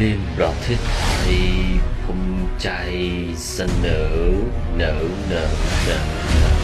ลินประเทศไทยภูมิใจเสนอเนอเนอเนอ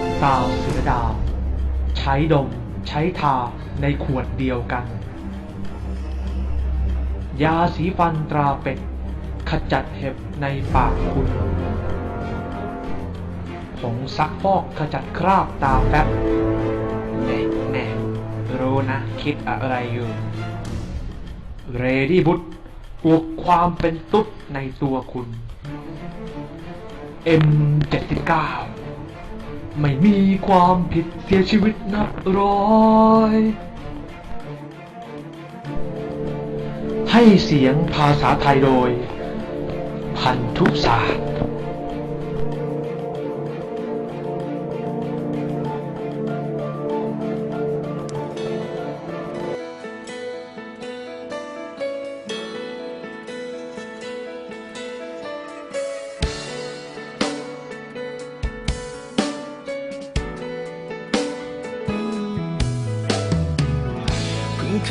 ำตาเสือดาว ใช้ดม ใช้ทาในขวดเดียวกัน ยาสีฟันตราเป็ด ขจัดเห็บในปากคุณผงซักฟอกขจัดคราบตาแป๊บแน่แน่รู้นะ คิดอะไรอยู่ เรดี้บุตปลุกความเป็นตุ๊ดในตัวคุณ M79 ไม่มีความผิดเสียชีวิตนับร้อย ให้เสียงภาษาไทยโดย พันธุศาสตร์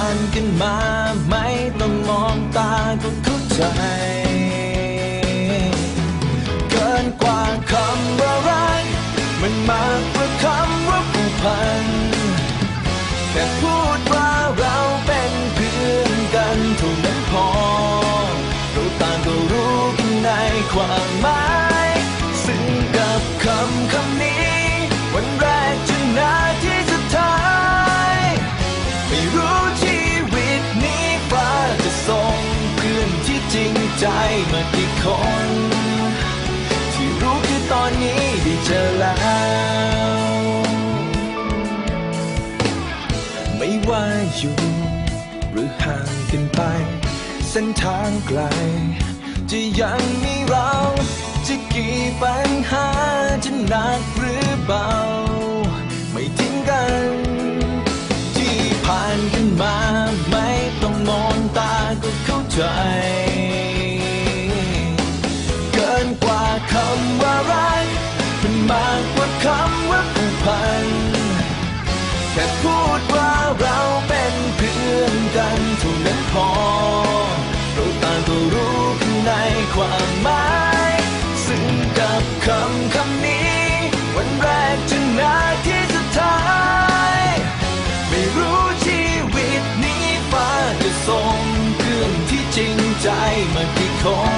านกันมา ไม่ต้องมองตาก็เข้าใจ อยู่ หรือห่างกันไป เส้นทางไกล จะยังมีเราจะกี่ปัญหาจะหนักหรือเบา ไม่ทิ้งกัน ที่ผ่านกันมา ไม่ต้องมองตาก็เข้าใจ เกินกว่าคำว่ารักมันมากกว่าคำ กันเท่านั้นพอเราต่างก็รู้ข้างในความหมายซึ่งกับคำคำนี้ วันแรกจนนาทีสุดท้าย ไม่รู้ชีวิตนี้ฟ้าจะส่งเพื่อนที่จริงใจมากี่คน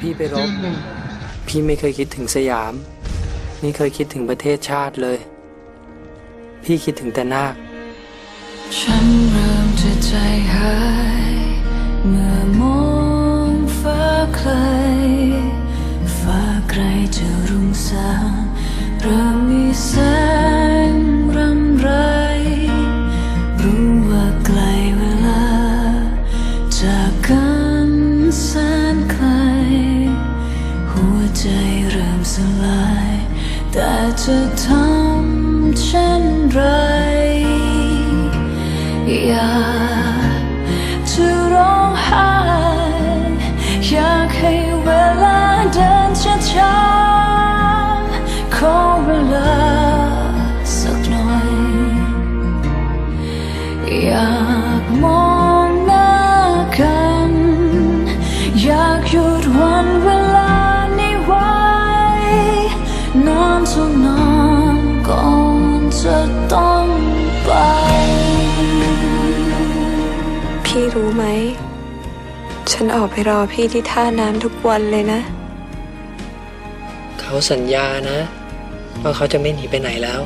พี่ไปรเจิบมหนึ่งพี่ไม่เคยคิดถึงสยาม ไม่เคยคิดถึงประเทศชาติเลย พี่คิดถึงแต่นาคฉันเริ่มจะใจหาย เมื่อมองฟ้าไกล ใจเริ่มสลาย แต่จะทำเช่นไร อยากจะร้องไห้ รู้ไหม ฉันออกไปรอพี่ที่ท่าน้ำทุกวันเลยนะ เขาสัญญานะ ว่าเขาจะไม่หนีไปไหนแล้ว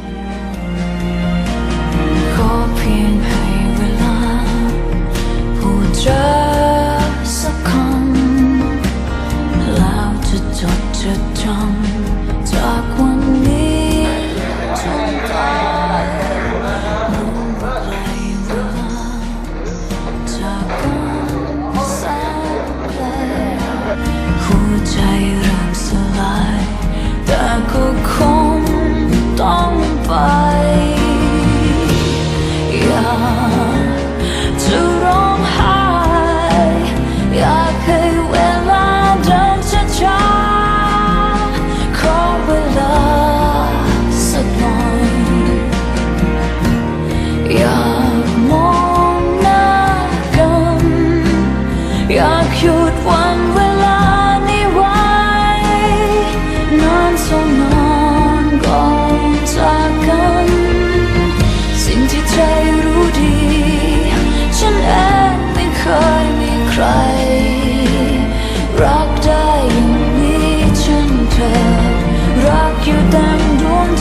ขอเพียงให้เวลาพูดจา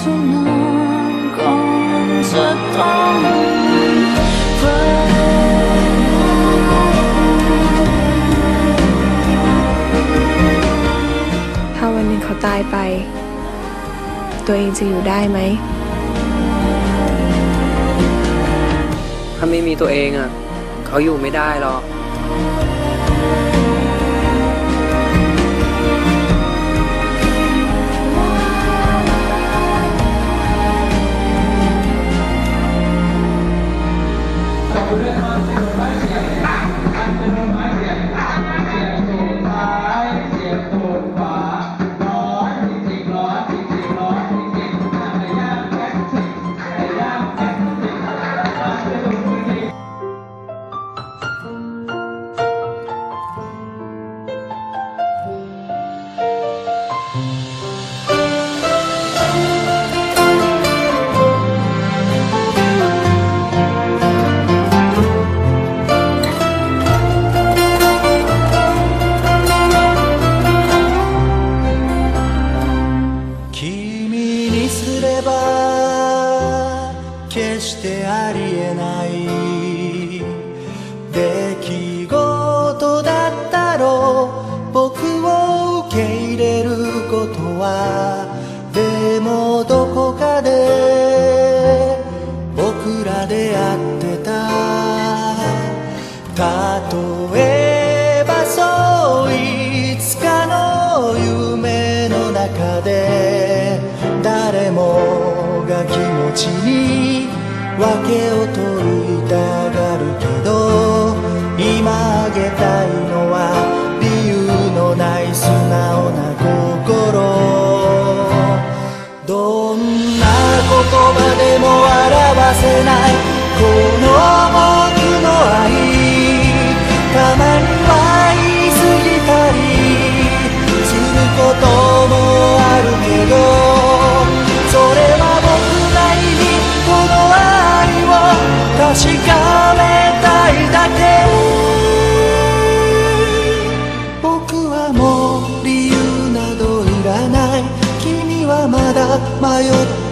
ท่านานก่อนจะต้องไปถ้าวันหนึ่งเขาตายไป ตัวเองจะอยู่ได้ไหม ถ้าไม่มีตัวเองอะ เขาอยู่ไม่ได้หรอก 감사합니다. ちに訳けを問りたがるけど今あげたいのは理由のない素直な心。どんな言葉でも表せない。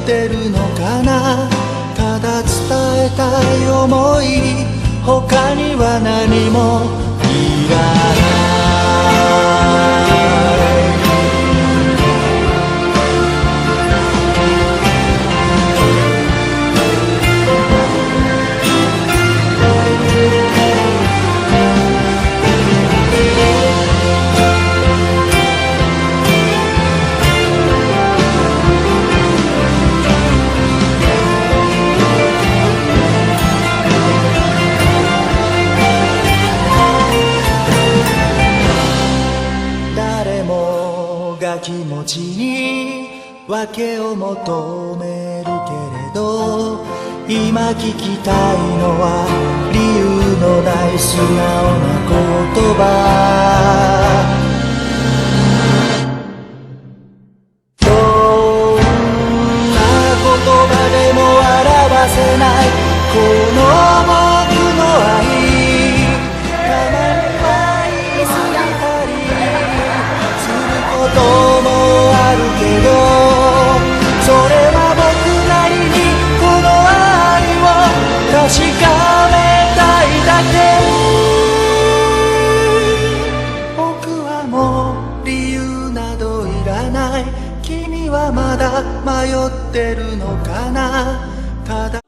てるのかな？ただ伝えたい思い。他には何もいらない。もが気持ちに訳を求めるけれど今聞きたいのは理由のない素直な言葉。どんな言葉でも表せない。迷ってるのかな。ただ